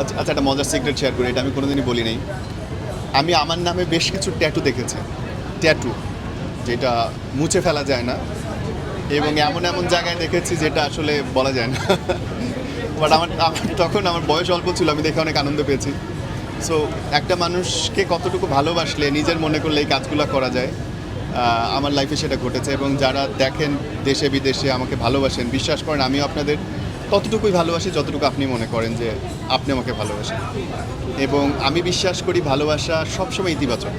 আচ্ছা আচ্ছা একটা মজার সিক্রেট শেয়ার করি, এটা আমি কোনোদিনই বলি নাই। আমি আমার নামে বেশ কিছু ট্যাটু দেখেছি। ট্যাটু যেটা মুছে ফেলা যায় না, এবং এমন এমন জায়গায় দেখেছি যেটা আসলে বলা যায় না। বাট আমার আমার তখন আমার বয়স অল্প ছিল, আমি দেখে অনেক আনন্দ পেয়েছি। সো একটা মানুষকে কতটুকু ভালোবাসলে, নিজের মনে করলে এই কাজগুলো করা যায় আমার লাইফে সেটা ঘটেছে। এবং যারা দেখেন দেশে বিদেশে আমাকে ভালোবাসেন, বিশ্বাস করেন, আমিও আপনাদের ততটুকুই ভালোবাসি যতটুকু আপনি মনে করেন যে আপনি আমাকে ভালোবাসেন। এবং আমি বিশ্বাস করি ভালোবাসা সবসময় ইতিবাচক।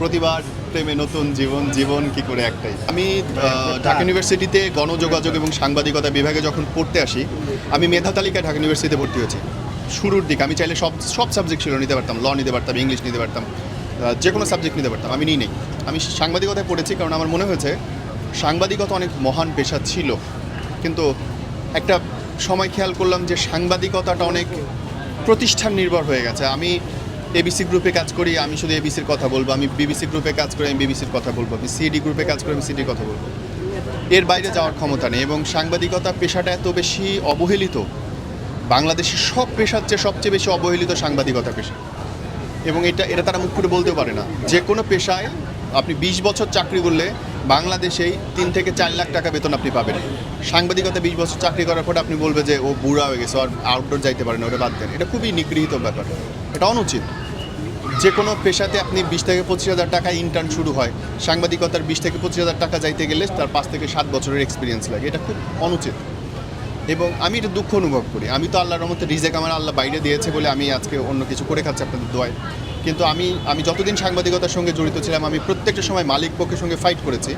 প্রতিবার প্রেমে নতুন জীবন জীবন কি করে একটাই? আমি ঢাকা ইউনিভার্সিটিতে গণযোগাযোগ এবং সাংবাদিকতা বিভাগে যখন পড়তে আসি আমি মেধা তালিকায় ঢাকা ইউনিভার্সিটিতে ভর্তি হয়েছি। শুরুর দিকে আমি চাইলে সব সব সাবজেক্ট ছিল নিতে পারতাম ল নিতে পারতাম ইংলিশ নিতে পারতাম যে কোনো সাবজেক্ট নিতে পারতাম আমি নিই নেই। আমি সাংবাদিকতায় পড়েছি কারণ আমার মনে হয়েছে সাংবাদিকতা অনেক মহান পেশা ছিল। কিন্তু একটা সময় খেয়াল করলাম যে সাংবাদিকতাটা অনেক প্রতিষ্ঠান নির্ভর হয়ে গেছে। আমি এবিসি গ্রুপে কাজ করি, আমি শুধু এবিসির কথা বলব, আমি বিবিসি গ্রুপে কাজ করি, আমি বিবিসির কথা বলব, আমি সিডি গ্রুপে কাজ করি, আমি সিডির কথা বলব। এর বাইরে যাওয়ার ক্ষমতা নেই এবং সাংবাদিকতা পেশাটা এত বেশি অবহেলিত, বাংলাদেশের সব পেশার চেয়ে সবচেয়ে বেশি অবহেলিত সাংবাদিকতা পেশা। এবং এটা এটা তারা মুখ করে বলতেও পারে না। যে কোনো পেশায় আপনি বিশ বছর চাকরি করলে বাংলাদেশেই তিন থেকে চার লাখ টাকা বেতন আপনি পাবেন। সাংবাদিকতা বিশ বছর চাকরি করার পর আপনি বলবে যে ও বুড়া হয়ে গেছে, আর আউটডোর যাইতে পারে না, ওটা বাদ দেন। এটা খুবই নিগৃহীত ব্যাপার। এটা অনুচিত। যে কোনো পেশাতে আপনি বিশ থেকে পঁচিশ হাজার টাকা ইন্টার্ন শুরু হয়, সাংবাদিকতার বিশ থেকে পঁচিশ হাজার টাকা যাইতে গেলে তার পাঁচ থেকে সাত বছরের এক্সপিরিয়েন্স লাগে। এটা খুব অনুচিত। এবং আমি এটা দুঃখ অনুভব করি। আমি তো আল্লাহর রহমতে রিজেক আমার আল্লাহ বাইরে দিয়েছে বলে আমি আজকে অন্য কিছু করে খাচ্ছি আপনাদের দোয়ায়। কিন্তু আমি আমি যতদিন সাংবাদিকতার সঙ্গে জড়িত ছিলাম, আমি প্রত্যেকটা সময় মালিক পক্ষের সঙ্গে ফাইট করেছি।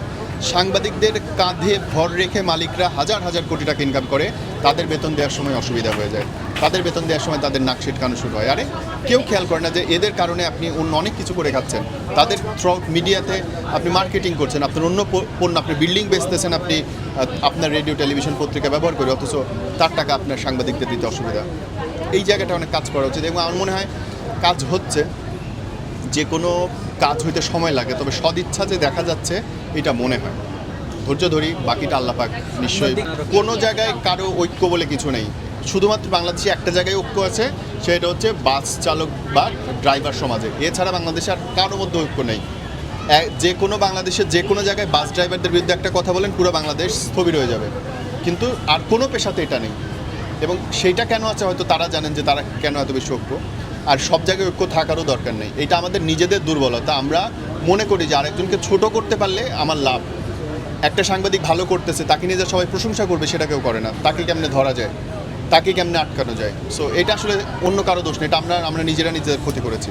সাংবাদিকদের কাঁধে ভর রেখে মালিকরা হাজার হাজার কোটি টাকা ইনকাম করে, তাদের বেতন দেওয়ার সময় অসুবিধা হয়ে যায়। তাদের বেতন দেওয়ার সময় তাদের নাক ছিটকানো শুরু হয়। আরে, কেউ খেয়াল করে না যে এদের কারণে আপনি অন্য অনেক কিছু করে খাচ্ছেন। তাদের থ্রুআউট মিডিয়াতে আপনি মার্কেটিং করছেন, আপনার অন্য পণ্য, আপনি বিল্ডিং বেচতেছেন, আপনি আপনার রেডিও টেলিভিশন পত্রিকা ব্যবহার করে, অথচ তার টাকা আপনার সাংবাদিকদের দিতে অসুবিধা। এই জায়গাটা অনেক কাজ করা উচিত এবং আমার মনে হয় কাজ হচ্ছে। যে কোনো কাজ হইতে সময় লাগে তবে সদিচ্ছা যে দেখা যাচ্ছে এটা মনে হয়। ধৈর্য ধরি বাকিটা আল্লাহ পাক নিশ্চয়ই কোনো জায়গায় কারও ঐক্য বলে কিছু নেই। শুধুমাত্র বাংলাদেশে একটা জায়গায় ঐক্য আছে সেটা হচ্ছে বাস চালক বা ড্রাইভার সমাজে। এছাড়া বাংলাদেশে আর কারও মধ্যে ঐক্য নেই। যে কোনো বাংলাদেশের যে কোনো জায়গায় বাস ড্রাইভারদের বিরুদ্ধে একটা কথা বলেন পুরো বাংলাদেশ স্থবির হয়ে যাবে। কিন্তু আর কোনো পেশাতে এটা নেই। এবং সেইটা কেন আছে হয়তো তারা জানেন যে তারা কেন এত বেশি ঐক্য। আর সব জায়গায় ঐক্য থাকারও দরকার নেই। এটা আমাদের নিজেদের দুর্বলতা। আমরা মনে করি যে আরেকজনকে ছোট করতে পারলে আমার লাভ। একটা সাংবাদিক ভালো করতেছে, তাকে নিয়ে যা সবাই প্রশংসা করবে, সেটা কেউ করে না। তাকে কেমনে ধরা যায়? তাকে কেমনে আটকানো যায়? সো এটা আসলে অন্য কারও দোষ নেই। এটা আমরা আমরা নিজেরা নিজেদের ক্ষতি করেছি।